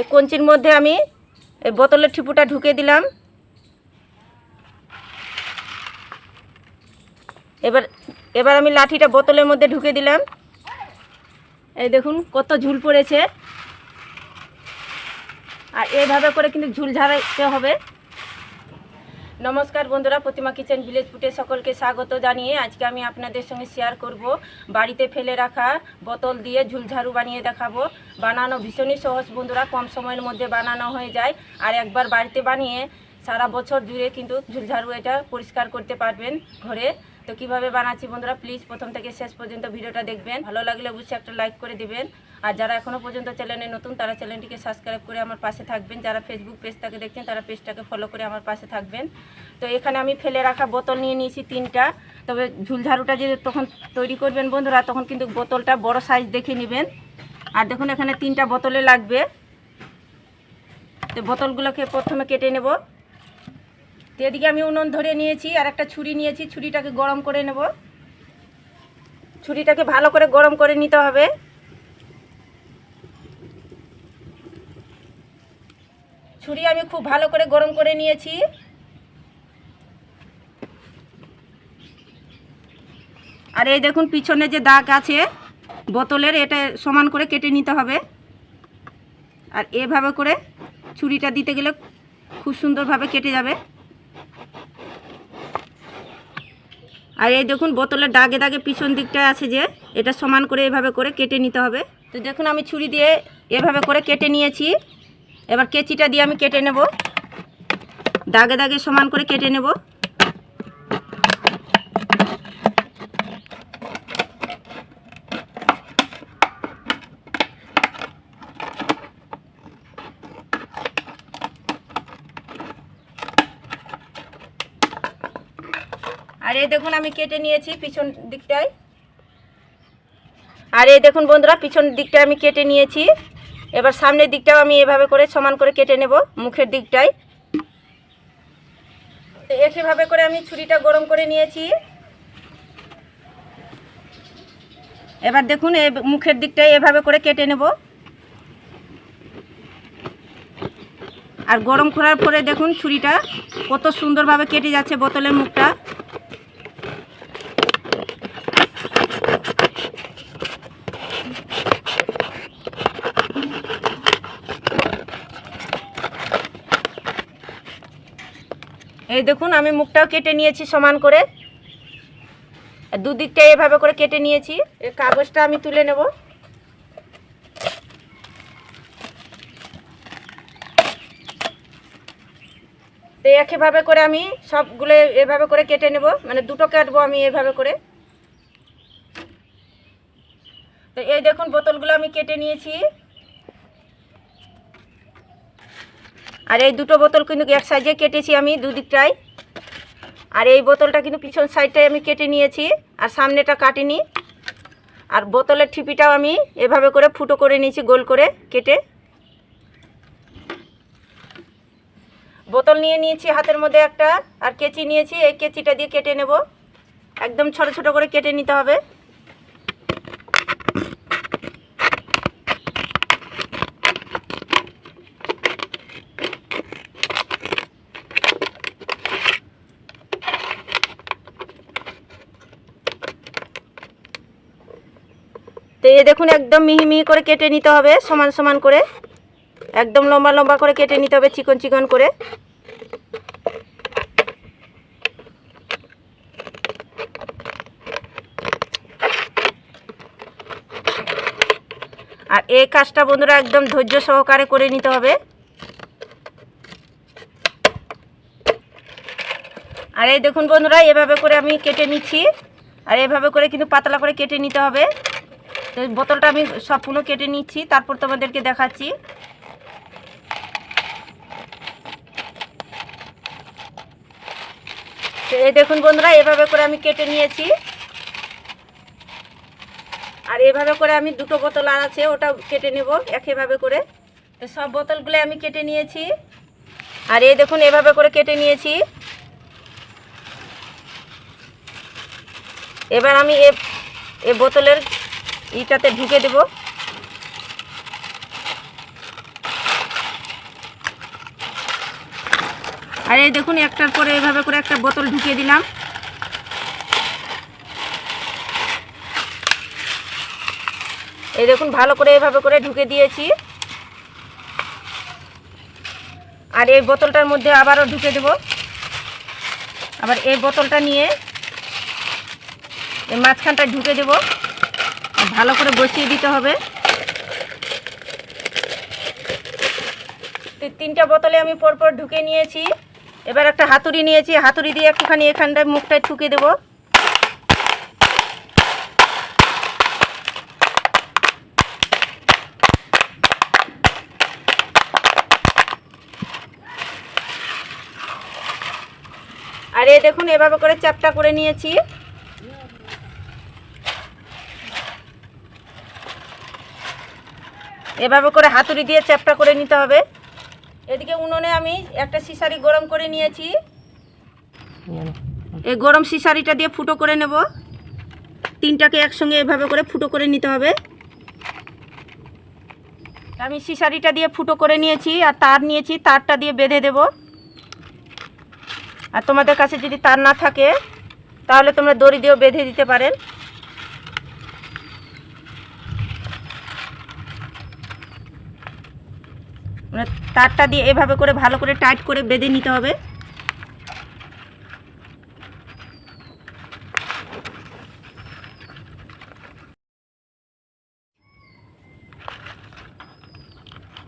এই কঞ্চির মধ্যে আমি এই বোতলের ঠিপুটা ঢুকে দিলাম। এবার এবার আমি লাঠিটা বোতলের মধ্যে ঢুকে দিলাম। এই দেখুন, কত ঝুল পড়েছে। আর এইভাবে করে কিন্তু ঝুল ঝাড়াইতে হবে। নমস্কার বন্ধুরা, প্রতিমা কিচেন ভিলেজ ফুটে সকলকে স্বাগত জানিয়ে আজকে আমি আপনাদের সঙ্গে শেয়ার করব। বাড়িতে ফেলে রাখা বোতল দিয়ে ঝুলঝাড়ু বানিয়ে দেখাবো। বানানো ভীষণই সহজ বন্ধুরা, কম সময়ের মধ্যে বানানো হয়ে যায়। আর একবার বাড়িতে বানিয়ে সারা বছর জুড়ে কিন্তু ঝুলঝাড়ু এটা পরিষ্কার করতে পারবেন ঘরে। তো কীভাবে বানাচ্ছি বন্ধুরা প্লিজ প্রথম থেকে শেষ পর্যন্ত ভিডিওটা দেখবেন। ভালো লাগলে অবশ্যই একটা লাইক করে দিবেন। আর যারা এখনও পর্যন্ত চ্যানেলে নতুন, তারা চ্যানেলটিকে সাবস্ক্রাইব করে আমার পাশে থাকবেন। যারা ফেসবুক পেজটাকে দেখছেন, তারা পেজটাকে ফলো করে আমার পাশে থাকবেন। তো এখানে আমি ফেলে রাখা বোতল নিয়ে নিয়েছি তিনটা। তবে ঝুলঝাড়ুটা যে তখন তৈরি করবেন বন্ধুরা, তখন কিন্তু বোতলটা বড় সাইজ দেখে নেবেন। আর দেখুন এখানে তিনটা বোতলে লাগবে। তো বোতলগুলোকে প্রথমে কেটে নেব। তো এদিকে আমি উনুন ধরে নিয়েছি, আর একটা ছুরি নিয়েছি, ছুরিটাকে গরম করে নেব। ছুরিটাকে ভালো করে গরম করে নিতে হবে। ছুরি আমি খুব ভালো করে গরম করে নিয়েছি। আর এই দেখুন, পিছনে যে দাগ আছে, বোতলের, এটা সমান করে কেটে নিতে হবে। আর এভাবে করে ছুরিটা দিতে গেলে খুব সুন্দরভাবে কেটে যাবে। আর এই দেখুন, বোতলের দাগে দাগে পিছন দিকটা আছে যে, এটা সমান করে এভাবে করে কেটে নিতে হবে। তো দেখুন, আমি ছুরি দিয়ে এভাবে করে কেটে নিয়েছি। এবার কেচিটা দিয়ে আমি কেটে নেব। দাগে দাগে সমান করে কেটে নেব। আর এই দেখুন আমি কেটে নিয়েছি পিছন দিকটায়। আর এই দেখুন বন্ধুরা, পিছন দিকটা আমি কেটে নিয়েছি। এবার সামনের দিকটাও আমি এভাবে করে সমান করে কেটে নেব, মুখের দিকটায়। একইভাবে করে আমি ছুরিটা গরম করে নিয়েছি। এবার দেখুন এই মুখের দিকটায় এভাবে করে কেটে নেব। আর গরম করার পরে দেখুন, ছুরিটা কত সুন্দরভাবে কেটে যাচ্ছে বোতলের মুখটা। এই দেখুন, আমি মুখটাও কেটে নিয়েছি সমান করে। দুদিকটা এভাবে করে কেটে নিয়েছি। এই কাগজটা আমি তুলে নেব। তো একইভাবে করে আমি সবগুলো এভাবে করে কেটে নেব। মানে দুটো কাটবো আমি এভাবে করে। তো এই দেখুন, বোতলগুলো আমি কেটে নিয়েছি। আর এই দুটো বোতল কিন্তু এক সাইজে কেটেছি আমি দুদিকটাই। আর এই বোতলটা কিন্তু পিছন সাইডটাই আমি কেটে নিয়েছি, আর সামনেটা কাটিনি। আর বোতলের ঠিপিটাও আমি এভাবে করে ফুটো করে নিয়েছি, গোল করে কেটে। বোতল নিয়ে নিয়েছি হাতের মধ্যে একটা, আর কেচি নিয়েছি, এই কেচিটা দিয়ে কেটে নেব। একদম ছোট ছোট করে কেটে নিতে হবে। তো এই দেখুন, একদম মিহি মিহি করে কেটে নিতে হবে, সমান সমান করে। একদম লম্বা লম্বা করে কেটে নিতে হবে, চিকন চিকন করে। আর এই কাজটা বন্ধুরা একদম ধৈর্য সহকারে করে নিতে হবে। আর এই দেখুন বন্ধুরা, এভাবে করে আমি কেটে নিচ্ছি। আর এভাবে করে কিন্তু পাতলা করে কেটে নিতে হবে। তো বোতলটা আমি সম্পূর্ণ কেটে নিচ্ছি, তারপর তোমাদেরকে দেখাচ্ছি। তো এই দেখুন বন্ধুরা, এভাবে করে আমি কেটে নিয়েছি। আর এভাবে করে আমি দুটো বোতল আর আছে, ওটা কেটে নেব একইভাবে করে। তো সব বোতলগুলো আমি কেটে নিয়েছি। আর এই দেখুন, এভাবে করে কেটে নিয়েছি। এবার আমি এ বোতলের এইটাতে ঢুকে দেব। আর এই দেখুন, একটার পরে এভাবে করে একটা বোতল ঢুকিয়ে দিলাম। এই দেখুন, ভালো করে এভাবে করে ঢুকে দিয়েছি। আর এই বোতলটার মধ্যে আবারও ঢুকে দেব। আবার এই বোতলটা নিয়ে এই মাঝখানটা ঢুকে দেবো। ভালো করে বসিয়ে দিতে হবে। তিনটা বোতলে আমি পরপর ঢুকে নিয়েছি। এবার একটা হাতুড়ি নিয়েছি। হাতুড়ি দিয়ে একটুখানি এখানটায় মুখটায় ঠুকে দেবো। আর এই দেখুন, এভাবে করে চ্যাপটা করে নিয়েছি। এভাবে করে হাতুড়ি দিয়ে চ্যাপটা করে নিতে হবে। এদিকে উনুনে আমি একটা সিসারি গরম করে নিয়েছি। এই গরম সিসারিটা দিয়ে ফুটো করে নেব। তিনটাকে একসঙ্গে এভাবে করে ফুটো করে নিতে হবে। আমি সিসারিটা দিয়ে ফুটো করে নিয়েছি আর তার নিয়েছি, তারটা দিয়ে বেঁধে দেবো। আর তোমাদের কাছে যদি তার না থাকে, তাহলে তোমরা দড়ি দিয়েও বেঁধে দিতে পারেন। মানে তারটা দিয়ে এভাবে করে ভালো করে টাইট করে বেঁধে নিতে হবে।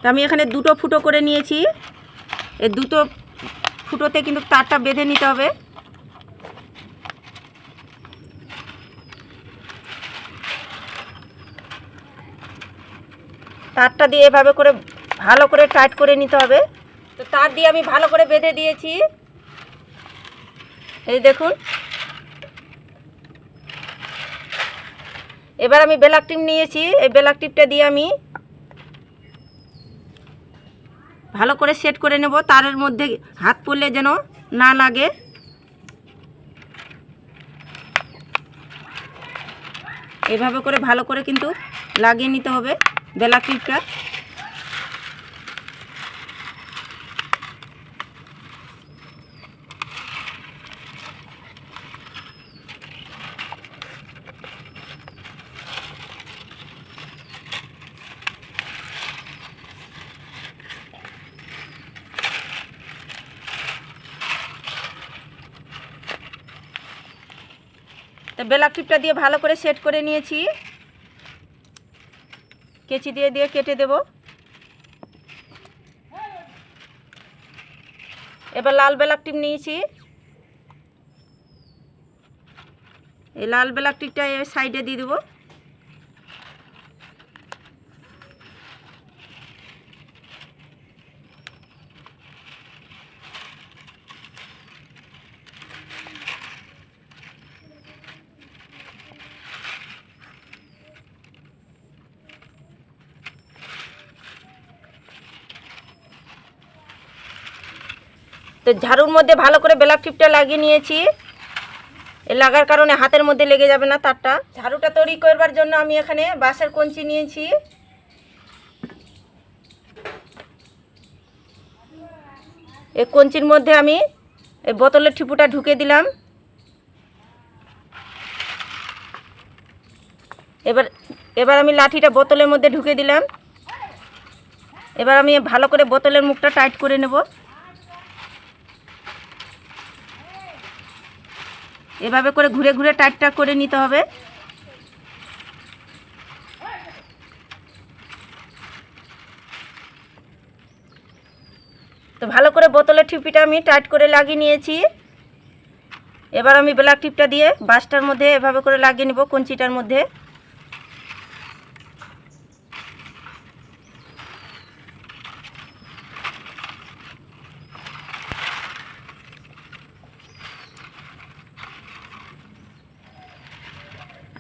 তো আমি এখানে দুটো ফুটো করে নিয়েছি। এই দুটো ফুটোতে কিন্তু তারটা বেঁধে নিতে হবে। তারটা দিয়ে এভাবে করে ভালো করে টাইট করে নিতে হবে। তো তার দিয়ে আমি ভালো করে বেঁধে দিয়েছি। এই দেখুন। এবার আমি বেলাক টিপ নিয়েছি। এই বেলাক টিপটা দিয়ে আমি ভালো করে সেট করে নেব। তারের মধ্যে হাত পড়লে যেন না লাগে। এভাবে করে ভালো করে কিন্তু লাগিয়ে নিতে হবে বেলা ক্লিপটা বেলা ক্লিপটা দিয়ে ভালো করে সেট করে নিয়েছি। কেচি দিয়ে দিয়ে কেটে দেব। এবার লাল বেলাক টিপ নিয়েছি। এই লাল বেলাক টিপটা সাইডে দিয়ে দেবো। তো ঝাড়ুর মধ্যে ভালো করে বেলাক টিপটা লাগিয়ে নিয়েছি। এ লাগার কারণে হাতের মধ্যে লেগে যাবে না তারটা। ঝাড়ুটা তৈরি করবার জন্য আমি এখানে বাঁশের কঞ্চি নিয়েছি। এই কঞ্চির মধ্যে আমি এই বোতলের ঠিপুটা ঢুকে দিলাম। এবার এবার আমি লাঠিটা বোতলের মধ্যে ঢুকে দিলাম। এবার আমি ভালো করে বোতলের মুখটা টাইট করে নেব। এভাবে করে ঘুরে ঘুরে টাইট টাইটটা করে নিতে হবে। তো ভালো করে বোতলের টিপিটা আমি টাইট করে লাগিয়ে নিয়েছি। এবার আমি ব্ল্যাক টিপটা দিয়ে বাসটার মধ্যে এভাবে করে লাগিয়ে নেব, কঞ্চিটার মধ্যে।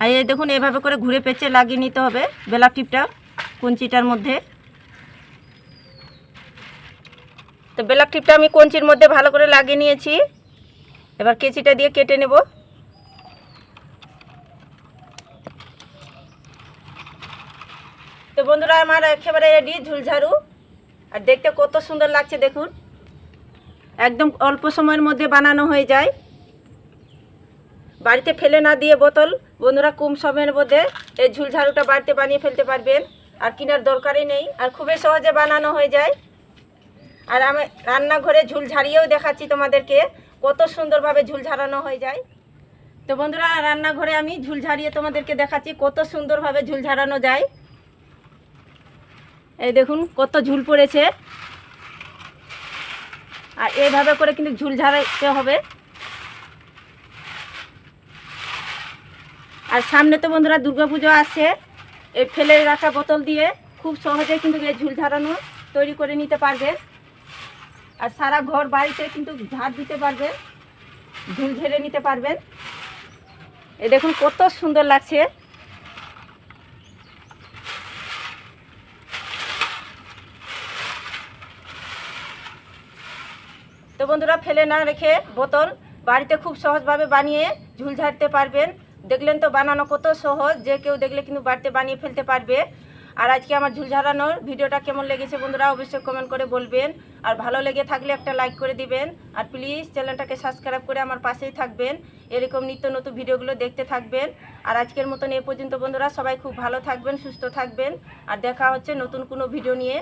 আর এই দেখুন, এভাবে করে ঘুরে পেঁচে লাগিয়ে নিতে হবে বেলা টিপটা কঞ্চিটার মধ্যে। তো বেলাক টিপটা আমি কঞ্চির মধ্যে ভালো করে লাগিয়ে নিয়েছি। এবার কেচিটা দিয়ে কেটে নেব। তো বন্ধুরা, আমার একেবারে রেডি ঝুলঝাড়ু। আর দেখতে কত সুন্দর লাগছে, দেখুন। একদম অল্প সময়ের মধ্যে বানানো হয়ে যায়। বাড়িতে ফেলে না দিয়ে বোতল। বন্ধুরা, কম সময়ের মধ্যে এই ঝুলঝাড়ুটা বাড়িতে বানিয়ে ফেলতে পারবেন। আর কেনার দরকারই নেই। আর খুবই সহজে বানানো হয়ে যায়। আর আমি রান্নাঘরে ঝুল ঝাড়িয়েও দেখাচ্ছি তোমাদেরকে কত সুন্দরভাবে ঝুল ঝাড়ানো হয়ে যায়। তো বন্ধুরা, রান্নাঘরে আমি ঝুল ঝাড়িয়ে তোমাদেরকে দেখাচ্ছি কত সুন্দরভাবে ঝুল ঝাড়ানো যায়। এই দেখুন, কত ঝুল পড়েছে। আর এইভাবে করে কিন্তু ঝুল ঝাড়াতে হবে। আর সামনে তো বন্ধুরা দুর্গাপুজো আসছে এই ফেলে রাখা বোতল দিয়ে খুব সহজে কিন্তু এই ঝুল ঝাড়ানো তৈরি করে নিতে পারবে। আর সারা ঘর বাড়িতে কিন্তু ঝাড় দিতে পারবেন ঝুল ঝেড়ে নিতে পারবেন এ দেখুন কত সুন্দর লাগছে। তো বন্ধুরা ফেলে না রেখে বোতল বাড়িতে খুব সহজভাবে বানিয়ে ঝুল ঝাড়তে পারবেন। দেখলেন তো বানানো কত সহজ, যে কেউ দেখলে কিন্তু বাড়িতে বানিয়ে ফেলতে পারবে। আর আজকে আমার ঝুল ঝাড়ানোর ভিডিওটা কেমন লেগেছে বন্ধুরা অবশ্যই কমেন্ট করে বলবেন। আর ভালো লেগে থাকলে একটা লাইক করে দিবেন। আর প্লিজ চ্যানেলটাকে সাবস্ক্রাইব করে আমার পাশেই থাকবেন। এরকম নিত্য নতুন ভিডিওগুলো দেখতে থাকবেন। আর আজকের মতন এ পর্যন্ত বন্ধুরা সবাই খুব ভালো থাকবেন, সুস্থ থাকবেন। আর দেখা হচ্ছে নতুন কোনো ভিডিও নিয়ে।